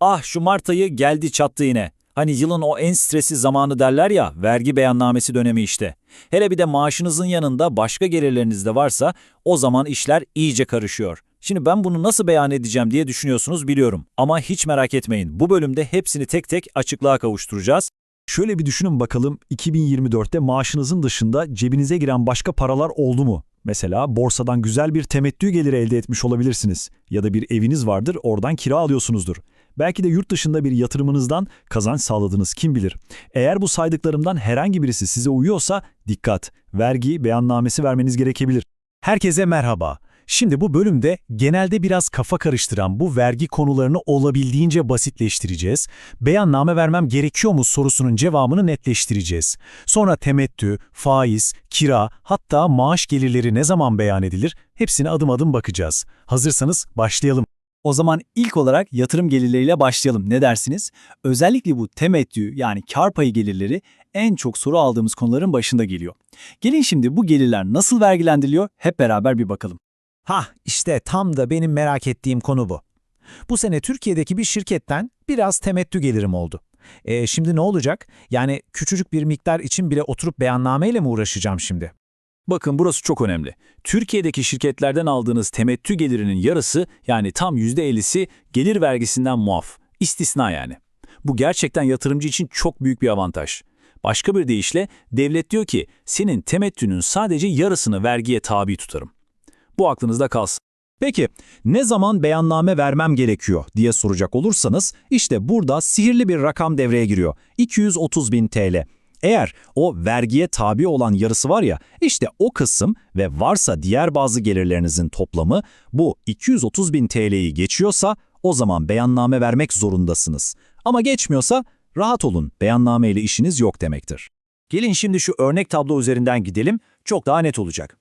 Ah şu Mart ayı geldi çattı yine. Hani yılın o en stresli zamanı derler ya, vergi beyannamesi dönemi işte. Hele bir de maaşınızın yanında başka gelirleriniz de varsa o zaman işler iyice karışıyor. Şimdi ben bunu nasıl beyan edeceğim diye düşünüyorsunuz biliyorum. Ama hiç merak etmeyin. Bu bölümde hepsini tek tek açıklığa kavuşturacağız. Şöyle bir düşünün bakalım 2024'te maaşınızın dışında cebinize giren başka paralar oldu mu? Mesela borsadan güzel bir temettü geliri elde etmiş olabilirsiniz. Ya da bir eviniz vardır oradan kira alıyorsunuzdur. Belki de yurt dışında bir yatırımınızdan kazanç sağladınız kim bilir. Eğer bu saydıklarımdan herhangi birisi size uyuyorsa dikkat, vergi beyannamesi vermeniz gerekebilir. Herkese merhaba. Şimdi bu bölümde genelde biraz kafa karıştıran bu vergi konularını olabildiğince basitleştireceğiz. Beyanname vermem gerekiyor mu sorusunun cevabını netleştireceğiz. Sonra temettü, faiz, kira, hatta maaş gelirleri ne zaman beyan edilir hepsine adım adım bakacağız. Hazırsanız başlayalım. O zaman ilk olarak yatırım gelirleriyle başlayalım. Ne dersiniz? Özellikle bu temettü yani kar payı gelirleri en çok soru aldığımız konuların başında geliyor. Gelin şimdi bu gelirler nasıl vergilendiriliyor hep beraber bir bakalım. Hah işte tam da benim merak ettiğim konu bu. Bu sene Türkiye'deki bir şirketten biraz temettü gelirim oldu. E şimdi ne olacak? Yani küçücük bir miktar için bile oturup beyannameyle mi uğraşacağım şimdi? Bakın burası çok önemli. Türkiye'deki şirketlerden aldığınız temettü gelirinin yarısı yani tam %50'si gelir vergisinden muaf. İstisna yani. Bu gerçekten yatırımcı için çok büyük bir avantaj. Başka bir deyişle devlet diyor ki senin temettünün sadece yarısını vergiye tabi tutarım. Bu aklınızda kalsın. Peki ne zaman beyanname vermem gerekiyor diye soracak olursanız işte burada sihirli bir rakam devreye giriyor. 230 bin TL. Eğer o vergiye tabi olan yarısı var ya işte o kısım ve varsa diğer bazı gelirlerinizin toplamı bu 230 bin TL'yi geçiyorsa o zaman beyanname vermek zorundasınız. Ama geçmiyorsa rahat olun beyanname ile işiniz yok demektir. Gelin şimdi şu örnek tablo üzerinden gidelim çok daha net olacak.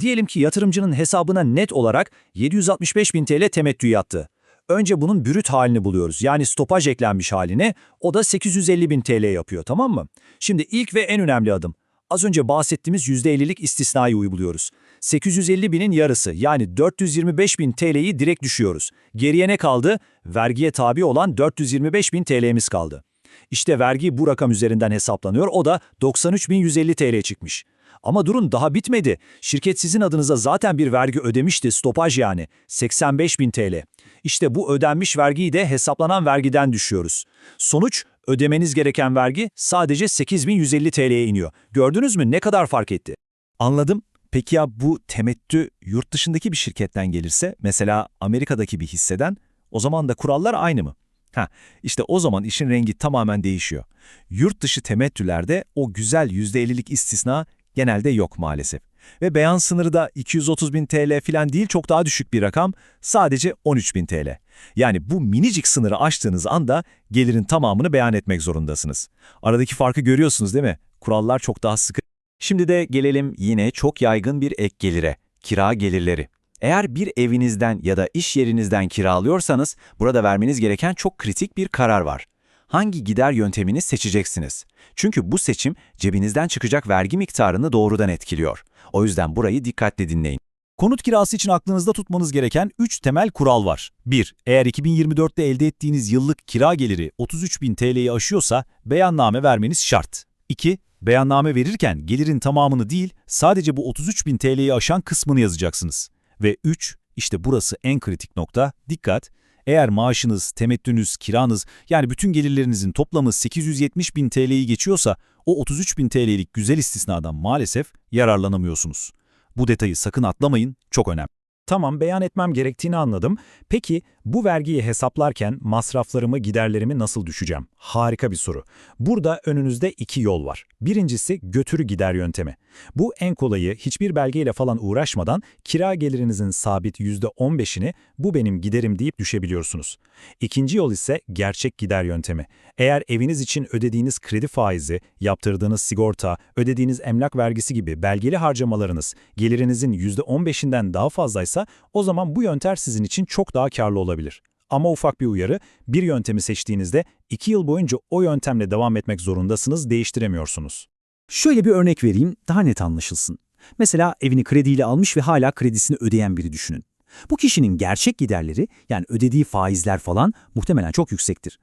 Diyelim ki yatırımcının hesabına net olarak 765 bin TL temettü yattı. Önce bunun brüt halini buluyoruz. Yani stopaj eklenmiş halini. O da 850 bin TL yapıyor tamam mı? Şimdi ilk ve en önemli adım. Az önce bahsettiğimiz %50'lik istisnayı uyguluyoruz. 850 binin yarısı yani 425 bin TL'yi direkt düşüyoruz. Geriye ne kaldı? Vergiye tabi olan 425 bin TL'miz kaldı. İşte vergi bu rakam üzerinden hesaplanıyor. O da 93.150 TL çıkmış. Ama durun daha bitmedi. Şirket sizin adınıza zaten bir vergi ödemişti, stopaj yani. 85.000 TL. İşte bu ödenmiş vergiyi de hesaplanan vergiden düşüyoruz. Sonuç, ödemeniz gereken vergi sadece 8.150 TL'ye iniyor. Gördünüz mü ne kadar fark etti? Anladım. Peki ya bu temettü yurt dışındaki bir şirketten gelirse, mesela Amerika'daki bir hisseden, o zaman da kurallar aynı mı? Ha, işte o zaman işin rengi tamamen değişiyor. Yurt dışı temettülerde o güzel %50'lik istisna genelde yok maalesef. Ve beyan sınırı da 230 bin TL falan değil çok daha düşük bir rakam, sadece 13 bin TL. Yani bu minicik sınırı aştığınız anda gelirin tamamını beyan etmek zorundasınız. Aradaki farkı görüyorsunuz değil mi? Kurallar çok daha sıkı. Şimdi de gelelim yine çok yaygın bir ek gelire, kira gelirleri. Eğer bir evinizden ya da iş yerinizden kiralıyorsanız burada vermeniz gereken çok kritik bir karar var. Hangi gider yöntemini seçeceksiniz? Çünkü bu seçim cebinizden çıkacak vergi miktarını doğrudan etkiliyor. O yüzden burayı dikkatle dinleyin. Konut kirası için aklınızda tutmanız gereken 3 temel kural var. 1. Eğer 2024'te elde ettiğiniz yıllık kira geliri 33.000 TL'yi aşıyorsa beyanname vermeniz şart. 2. Beyanname verirken gelirin tamamını değil sadece bu 33.000 TL'yi aşan kısmını yazacaksınız. Ve 3. İşte burası en kritik nokta. Dikkat! Eğer maaşınız, temettünüz, kiranız yani bütün gelirlerinizin toplamı 870 bin TL'yi geçiyorsa o 33 bin TL'lik güzel istisnadan maalesef yararlanamıyorsunuz. Bu detayı sakın atlamayın, çok önemli. Tamam beyan etmem gerektiğini anladım. Peki bu vergiyi hesaplarken masraflarımı, giderlerimi nasıl düşeceğim? Harika bir soru. Burada önünüzde iki yol var. Birincisi götürü gider yöntemi. Bu en kolayı hiçbir belgeyle falan uğraşmadan kira gelirinizin sabit %15'ini bu benim giderim deyip düşebiliyorsunuz. İkinci yol ise gerçek gider yöntemi. Eğer eviniz için ödediğiniz kredi faizi, yaptırdığınız sigorta, ödediğiniz emlak vergisi gibi belgeli harcamalarınız gelirinizin %15'inden daha fazlaysa o zaman bu yöntem sizin için çok daha karlı olabilir. Ama ufak bir uyarı, bir yöntemi seçtiğinizde 2 yıl boyunca o yöntemle devam etmek zorundasınız, değiştiremiyorsunuz. Şöyle bir örnek vereyim daha net anlaşılsın. Mesela evini krediyle almış ve hala kredisini ödeyen biri düşünün. Bu kişinin gerçek giderleri yani ödediği faizler falan muhtemelen çok yüksektir.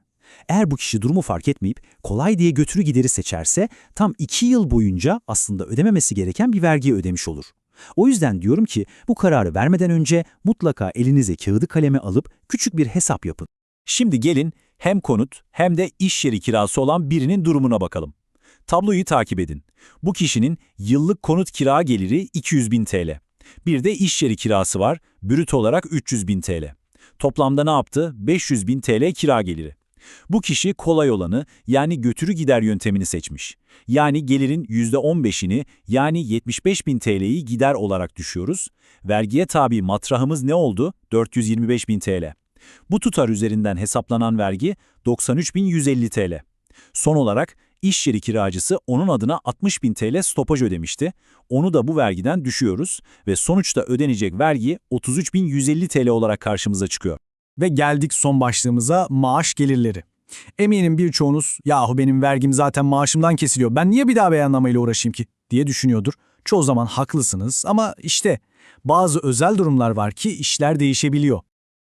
Eğer bu kişi durumu fark etmeyip kolay diye götürü gideri seçerse tam 2 yıl boyunca aslında ödememesi gereken bir vergiyi ödemiş olur. O yüzden diyorum ki bu kararı vermeden önce mutlaka elinize kağıdı kalemi alıp küçük bir hesap yapın. Şimdi gelin hem konut hem de iş yeri kirası olan birinin durumuna bakalım. Tabloyu takip edin. Bu kişinin yıllık konut kira geliri 200 bin TL. Bir de iş yeri kirası var, brüt olarak 300 bin TL. Toplamda ne yaptı? 500 bin TL kira geliri. Bu kişi kolay olanı yani götürü gider yöntemini seçmiş. Yani gelirin %15'ini yani 75 bin TL'yi gider olarak düşüyoruz. Vergiye tabi matrahımız ne oldu? 425 bin TL. Bu tutar üzerinden hesaplanan vergi 93.150 TL. Son olarak iş yeri kiracısı onun adına 60.000 TL stopaj ödemişti. Onu da bu vergiden düşüyoruz ve sonuçta ödenecek vergi 33.150 TL olarak karşımıza çıkıyor. Ve geldik son başlığımıza maaş gelirleri. Eminim birçoğunuz yahu benim vergim zaten maaşımdan kesiliyor ben niye bir daha beyannamayla uğraşayım ki diye düşünüyordur. Çoğu zaman haklısınız ama işte bazı özel durumlar var ki işler değişebiliyor.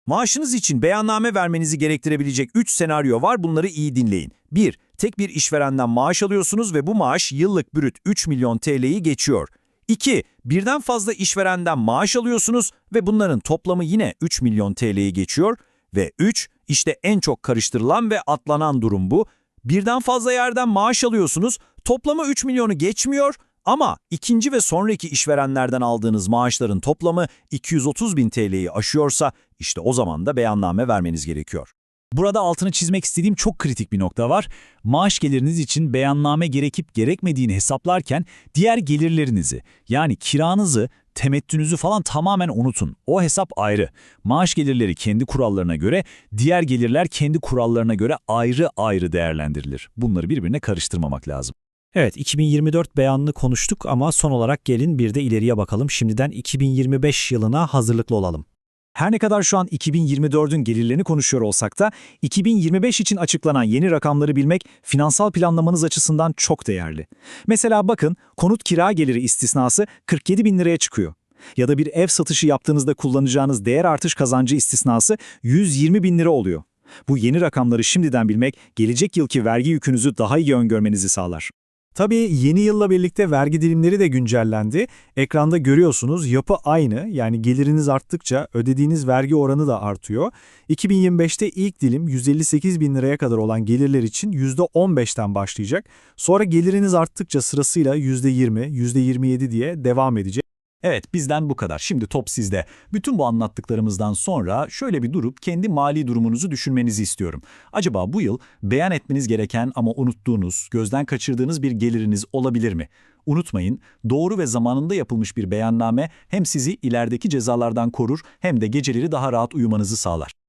Maaşınız için beyanname vermenizi gerektirebilecek 3 senaryo var bunları iyi dinleyin. 1. Tek bir işverenden maaş alıyorsunuz ve bu maaş yıllık brüt 3 milyon TL'yi geçiyor. 2. Birden fazla işverenden maaş alıyorsunuz ve bunların toplamı yine 3 milyon TL'yi geçiyor. Ve 3. işte en çok karıştırılan ve atlanan durum bu. Birden fazla yerden maaş alıyorsunuz, toplamı 3 milyonu geçmiyor ama ikinci ve sonraki işverenlerden aldığınız maaşların toplamı 230 bin TL'yi aşıyorsa işte o zaman da beyanname vermeniz gerekiyor. Burada altını çizmek istediğim çok kritik bir nokta var. Maaş geliriniz için beyanname gerekip gerekmediğini hesaplarken diğer gelirlerinizi yani kiranızı, temettünüzü falan tamamen unutun. O hesap ayrı. Maaş gelirleri kendi kurallarına göre, diğer gelirler kendi kurallarına göre ayrı ayrı değerlendirilir. Bunları birbirine karıştırmamak lazım. Evet 2024 beyanını konuştuk ama son olarak gelin bir de ileriye bakalım. Şimdiden 2025 yılına hazırlıklı olalım. Her ne kadar şu an 2024'ün gelirlerini konuşuyor olsak da 2025 için açıklanan yeni rakamları bilmek finansal planlamanız açısından çok değerli. Mesela bakın konut kira geliri istisnası 47 bin liraya çıkıyor. Ya da bir ev satışı yaptığınızda kullanacağınız değer artış kazancı istisnası 120 bin lira oluyor. Bu yeni rakamları şimdiden bilmek gelecek yılki vergi yükünüzü daha iyi öngörmenizi sağlar. Tabii yeni yılla birlikte vergi dilimleri de güncellendi. Ekranda görüyorsunuz yapı aynı yani geliriniz arttıkça ödediğiniz vergi oranı da artıyor. 2025'te ilk dilim 158 bin liraya kadar olan gelirler için %15'ten başlayacak. Sonra geliriniz arttıkça sırasıyla %20, %27 diye devam edecek. Evet bizden bu kadar. Şimdi top sizde. Bütün bu anlattıklarımızdan sonra şöyle bir durup kendi mali durumunuzu düşünmenizi istiyorum. Acaba bu yıl beyan etmeniz gereken ama unuttuğunuz, gözden kaçırdığınız bir geliriniz olabilir mi? Unutmayın, doğru ve zamanında yapılmış bir beyanname hem sizi ilerideki cezalardan korur hem de geceleri daha rahat uyumanızı sağlar.